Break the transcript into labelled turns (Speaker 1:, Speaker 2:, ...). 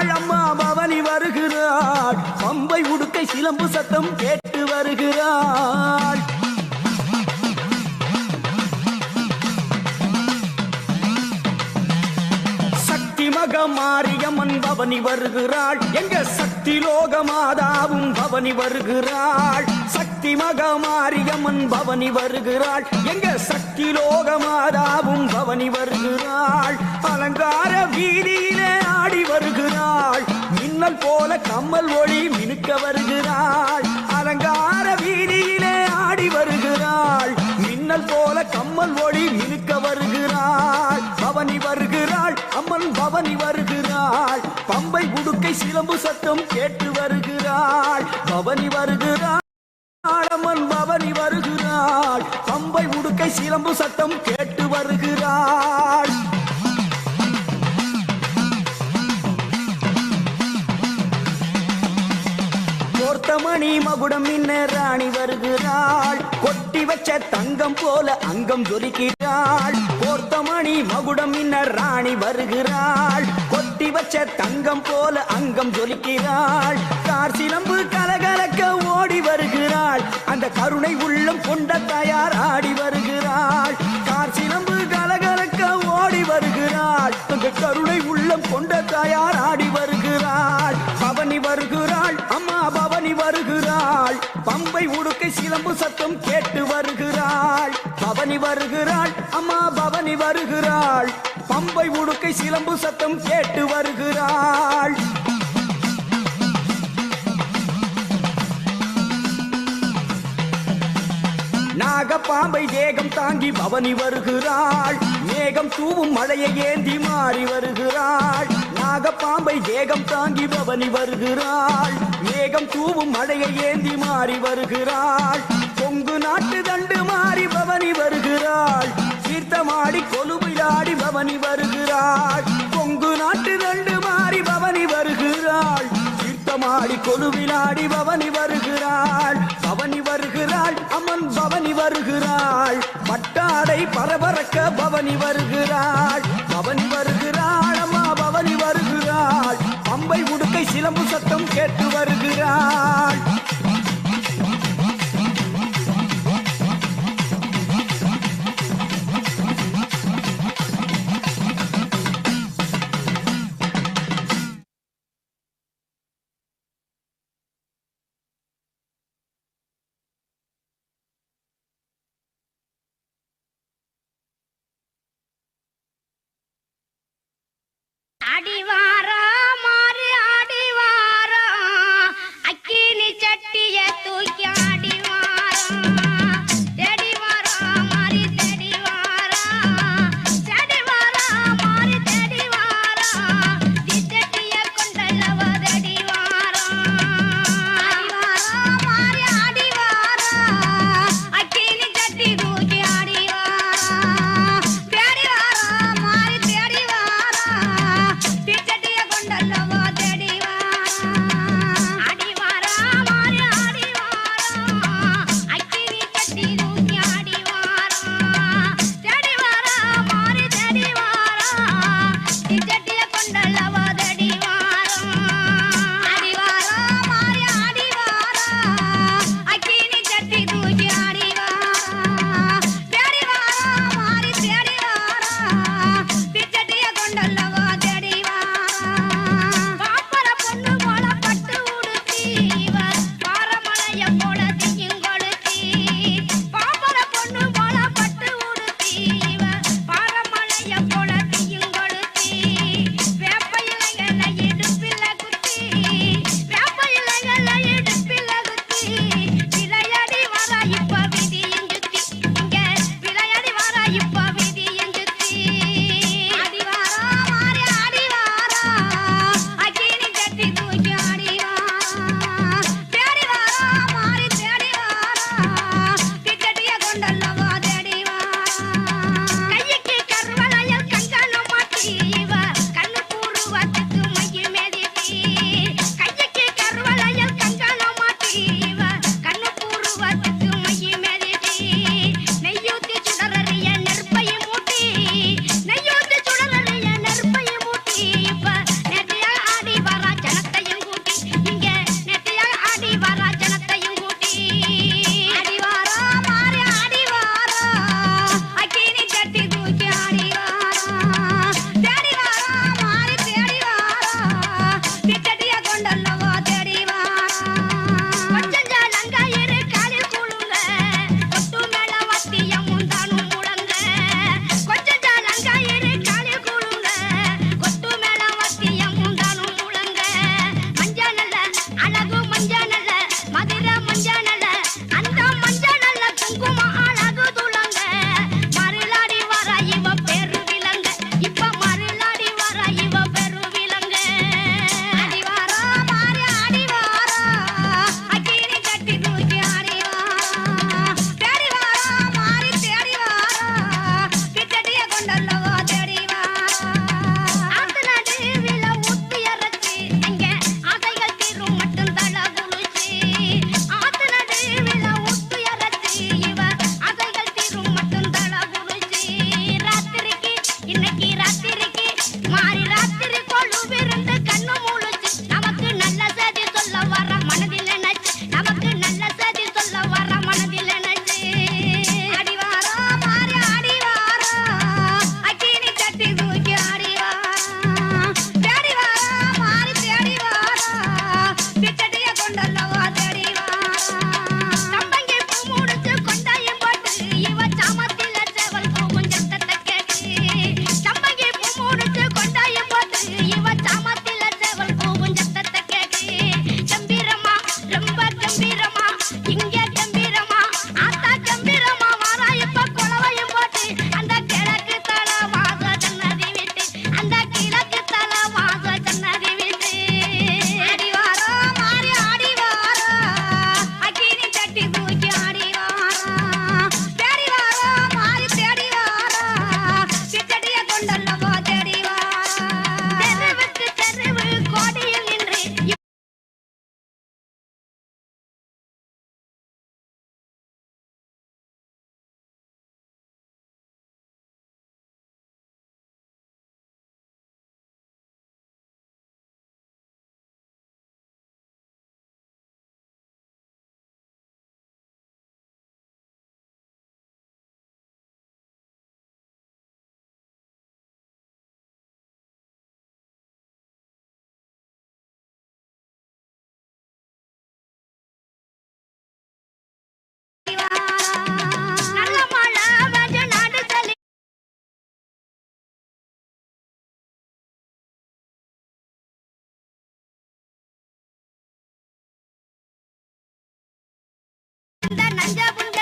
Speaker 1: வருகிறாள் பவனி வருகிறாள். பம்பை உடுக்கை சிலம்பு சத்தம் கேட்டு வருகிறாள். சக்தி மக மாரியம்மன் பவனி வருகிறாள். எங்க சக்தி லோக மாதாவும் பவனி வருகிறாள். சக்தி மக மாரியம்மன் பவனி வருகிறாள். எங்க சக்தி லோக மாதாவும் பவனி வருகிறாள். அலங்கார வீதியில் வருகிறாள். மின்னல் போல கம்மல் ஒளி மினுக்க வருகிறாள். அலங்கார வீதியிலே ஆடி வருகிறாள். மின்னல் போல கம்மல் ஒளி மினுக்க வருகிறாள். பவனி வருகிறாள் அம்மன் பவனி வருகிறாள். பம்பை உடுக்கை சிலம்பு சத்தம் கேட்டு வருகிறாள். பவனி வருகிறாள் அம்மன் பவனி வருகிறாள். பம்பை உடுக்கை சிலம்பு சத்தம் கேட்டு வருகிறாள். கோர்த்தமணி மகுடம் ராணி வருகிறாள். கொட்டி வச்ச தங்கம் போல அங்கம் ஜொலிக்கிறாள் கோர்த்தமணி மகுடம் இன்ன ராணி வருகிறாள். கொட்டி வச்ச தங்கம் போல அங்கம் ஜொலிக்கிறாள் கார் சிலம்பு கலகலக்க ஓடி வருகிறாள். அந்த கருணை உள்ளம் கொண்ட தயார் ஆடி வருகிறாள். கார் சிலம்பு கலகலக்க ஓடி வருகிறாள். அந்த கருணை உள்ளம் சிலம்பு சத்தம் கேட்டு வருகிறாள். பவனி வருகிறாள். அம்மா பவனி வருகிறாள். பம்பை உடுக்கை சிலம்பு சத்தம் கேட்டு வருகிறாள். நாகப்பாம்பை தேகம் தாங்கி பவனி வருகிறாள். மேகம் தூவும் மழையை ஏந்தி மாறி வருகிறாள். நாகப்பாம்பை வேகம் தாங்கி பவனி வருகிறாள். மேகம் தூவும் மழையை ஏந்தி மாறி வருகிறாள். கொங்கு நாட்டு தண்டு மாறி பவனி வருகிறாள். தீர்த்தமாடி கொலுவிலாடி பவனி வருகிறாள். கொங்கு நாட்டு தண்டு மாறி பவனி வருகிறாள். தீர்த்தமாடி கொலுவிலாடி பவனி வருகிறாள். பவனி வருகிறாள் அம்மன் பவனி வருகிறாள். பட்டாடை பரபரக்க பவனி வருகிறாள். பவனி வருகிறாள். கேட்டு வருகிறாள்.
Speaker 2: அந்த நஞ்ச புஞ்சைகள்